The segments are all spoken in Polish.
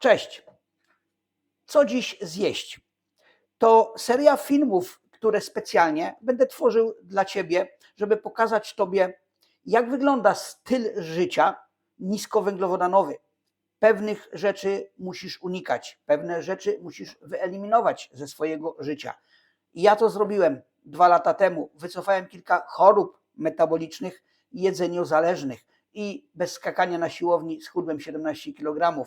Cześć. Co dziś zjeść? To seria filmów, które specjalnie będę tworzył dla Ciebie, żeby pokazać Tobie, jak wygląda styl życia niskowęglowodanowy. Pewnych rzeczy musisz unikać, pewne rzeczy musisz wyeliminować ze swojego życia. I ja to zrobiłem dwa lata temu. Wycofałem kilka chorób metabolicznych jedzeniozależnych i bez skakania na siłowni schudłem 17 kg.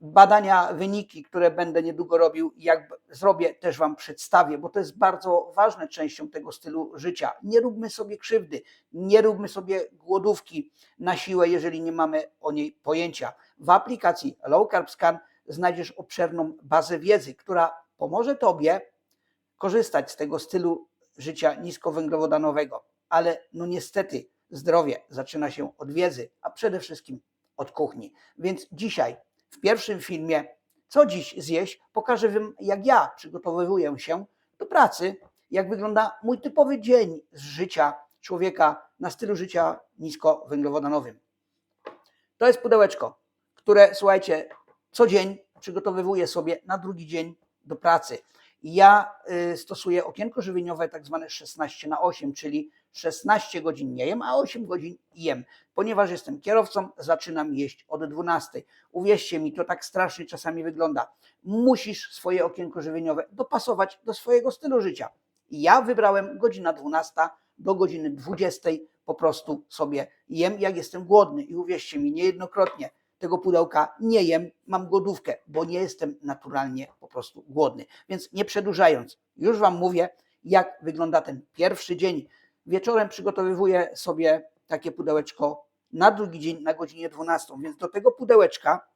Badania, wyniki, które będę niedługo robił, jak zrobię, też Wam przedstawię, bo to jest bardzo ważne częścią tego stylu życia. Nie róbmy sobie krzywdy, nie róbmy sobie głodówki na siłę, jeżeli nie mamy o niej pojęcia. W aplikacji Low Carb Scan znajdziesz obszerną bazę wiedzy, która pomoże Tobie korzystać z tego stylu życia niskowęglowodanowego. Ale no niestety zdrowie zaczyna się od wiedzy, a przede wszystkim od kuchni. Więc dzisiaj w pierwszym filmie Co dziś zjeść pokażę Wam, jak ja przygotowuję się do pracy, jak wygląda mój typowy dzień z życia człowieka na stylu życia niskowęglowodanowym. To jest pudełeczko, które słuchajcie, co dzień przygotowywuję sobie na drugi dzień do pracy. Ja y, stosuję okienko żywieniowe tak zwane 16 na 8, czyli 16 godzin nie jem, a 8 godzin jem. Ponieważ jestem kierowcą, zaczynam jeść od 12. Uwierzcie mi, to tak strasznie czasami wygląda. Musisz swoje okienko żywieniowe dopasować do swojego stylu życia. Ja wybrałem godzina 12 do godziny 20 po prostu sobie jem, jak jestem głodny. I uwierzcie mi, niejednokrotnie tego pudełka nie jem, mam głodówkę, bo nie jestem naturalnie po prostu głodny. Więc nie przedłużając, już Wam mówię, jak wygląda ten pierwszy dzień. Wieczorem przygotowywuję sobie takie pudełeczko na drugi dzień na godzinie 12, więc do tego pudełeczka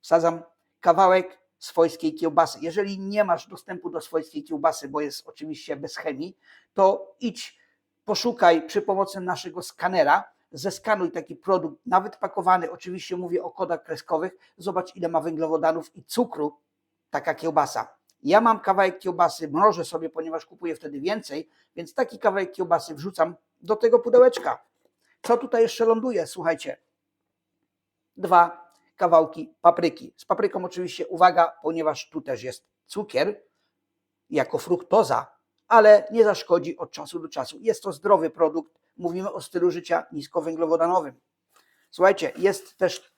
wsadzam kawałek swojskiej kiełbasy. Jeżeli nie masz dostępu do swojskiej kiełbasy, bo jest oczywiście bez chemii, to idź, poszukaj przy pomocy naszego skanera, zeskanuj taki produkt, nawet pakowany, oczywiście mówię o kodach kreskowych, zobacz ile ma węglowodanów i cukru taka kiełbasa. Ja mam kawałek kiełbasy, mrożę sobie, ponieważ kupuję wtedy więcej, więc taki kawałek kiełbasy wrzucam do tego pudełeczka. Co tutaj jeszcze ląduje? Słuchajcie, dwa kawałki papryki. Z papryką oczywiście uwaga, ponieważ tu też jest cukier jako fruktoza, ale nie zaszkodzi od czasu do czasu. Jest to zdrowy produkt. Mówimy o stylu życia niskowęglowodanowym. Słuchajcie, jest też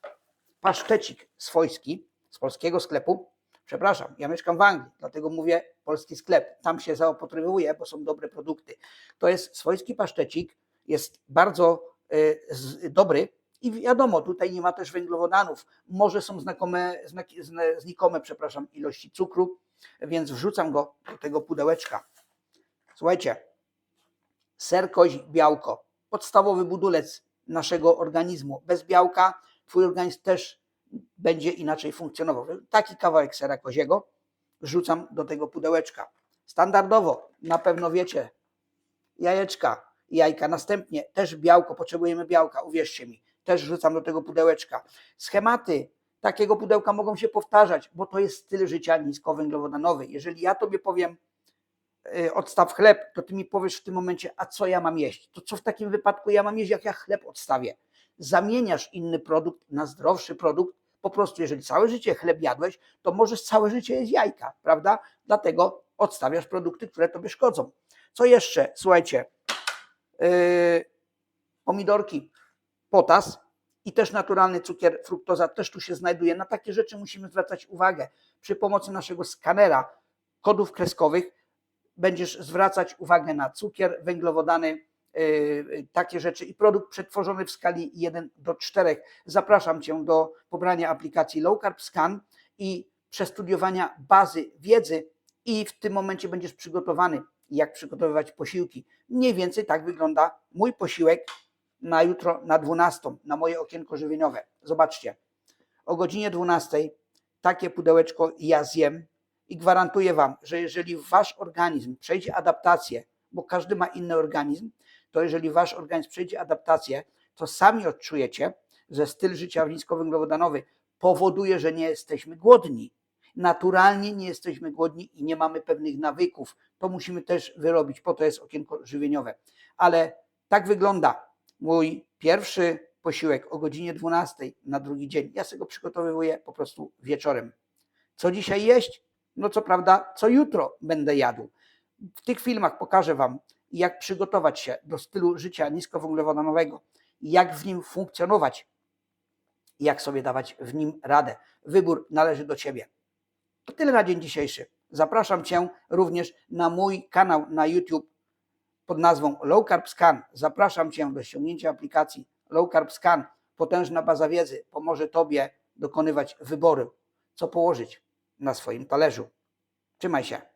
pasztecik swojski z polskiego sklepu. Przepraszam, ja mieszkam w Anglii, dlatego mówię polski sklep. Tam się zaopatrywuję, bo są dobre produkty. To jest swojski pasztecik, jest bardzo y, z, dobry i wiadomo, tutaj nie ma też węglowodanów. Może są znakome, znaki, zne- znikome, przepraszam, ilości cukru, więc wrzucam go do tego pudełeczka. Słuchajcie, ser białko, podstawowy budulec naszego organizmu. Bez białka twój organizm też będzie inaczej funkcjonował. Taki kawałek sera koziego wrzucam do tego pudełeczka. Standardowo, na pewno wiecie, jajeczka, jajka. Następnie też białko, potrzebujemy białka, uwierzcie mi, też wrzucam do tego pudełeczka. Schematy takiego pudełka mogą się powtarzać, bo to jest styl życia niskowęglowodanowy. Jeżeli ja tobie powiem, y, odstaw chleb, to ty mi powiesz w tym momencie, a co ja mam jeść? To co w takim wypadku ja mam jeść, jak ja chleb odstawię? Zamieniasz inny produkt na zdrowszy produkt. Po prostu, jeżeli całe życie chleb jadłeś, to możesz całe życie jeść jajka, prawda? Dlatego odstawiasz produkty, które tobie szkodzą. Co jeszcze? Słuchajcie, yy, pomidorki, potas i też naturalny cukier, fruktoza też tu się znajduje. Na takie rzeczy musimy zwracać uwagę. Przy pomocy naszego skanera kodów kreskowych będziesz zwracać uwagę na cukier, węglowodany, takie rzeczy i produkt przetworzony w skali 1 do 4. Zapraszam Cię do pobrania aplikacji Low Carb Scan i przestudiowania bazy wiedzy i w tym momencie będziesz przygotowany, jak przygotowywać posiłki. Mniej więcej tak wygląda mój posiłek na jutro na 12, na moje okienko żywieniowe. Zobaczcie, o godzinie 12 takie pudełeczko ja zjem i gwarantuję Wam, że jeżeli Wasz organizm przejdzie adaptację, bo każdy ma inny organizm, to jeżeli Wasz organizm przejdzie adaptację, to sami odczujecie, że styl życia niskowęglowodanowy powoduje, że nie jesteśmy głodni. Naturalnie nie jesteśmy głodni i nie mamy pewnych nawyków. To musimy też wyrobić, po to jest okienko żywieniowe. Ale tak wygląda mój pierwszy posiłek o godzinie 12 na drugi dzień. Ja sobie go przygotowuję po prostu wieczorem. Co dzisiaj jeść? No co prawda, co jutro będę jadł. W tych filmach pokażę Wam, jak przygotować się do stylu życia niskowęglowodanowego, jak w nim funkcjonować, jak sobie dawać w nim radę. Wybór należy do Ciebie. To tyle na dzień dzisiejszy. Zapraszam Cię również na mój kanał na YouTube pod nazwą Low Carb Scan. Zapraszam Cię do ściągnięcia aplikacji Low Carb Scan. Potężna baza wiedzy pomoże Tobie dokonywać wyboru, co położyć na swoim talerzu. Trzymaj się.